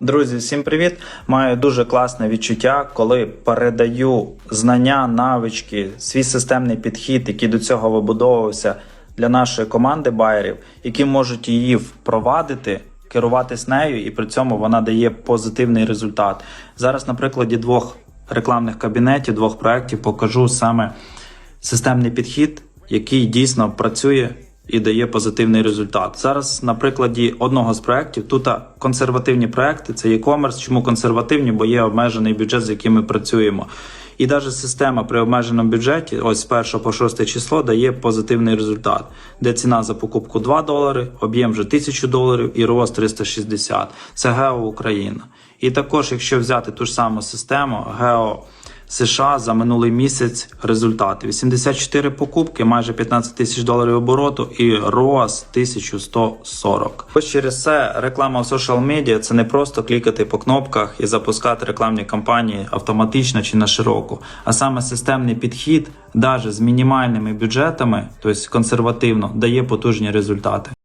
Друзі, всім привіт! Маю дуже класне відчуття, коли передаю знання, навички, свій системний підхід, який до цього вибудовувався для нашої команди байерів, які можуть її впровадити, керуватись нею, і при цьому вона дає позитивний результат. Зараз на прикладі двох рекламних кабінетів, двох проєктів покажу саме системний підхід, який дійсно працює і дає позитивний результат. Зараз на прикладі одного з проєктів, тут консервативні проекти, це e-commerce. Чому консервативні? Бо є обмежений бюджет, з яким ми працюємо. І навіть система при обмеженому бюджеті, ось з 1 по 6 число, дає позитивний результат, де ціна за покупку 2 долари, об'єм вже 1000 доларів і рост 360. Це Гео Україна. І також, якщо взяти ту ж саму систему, Гео США за минулий місяць результати: 84 покупки, майже 15 тисяч доларів обороту і ROAS 1140. Ось через це реклама в social media – це не просто клікати по кнопках і запускати рекламні кампанії автоматично чи на широку, а саме системний підхід, навіть з мінімальними бюджетами, тобто консервативно, дає потужні результати.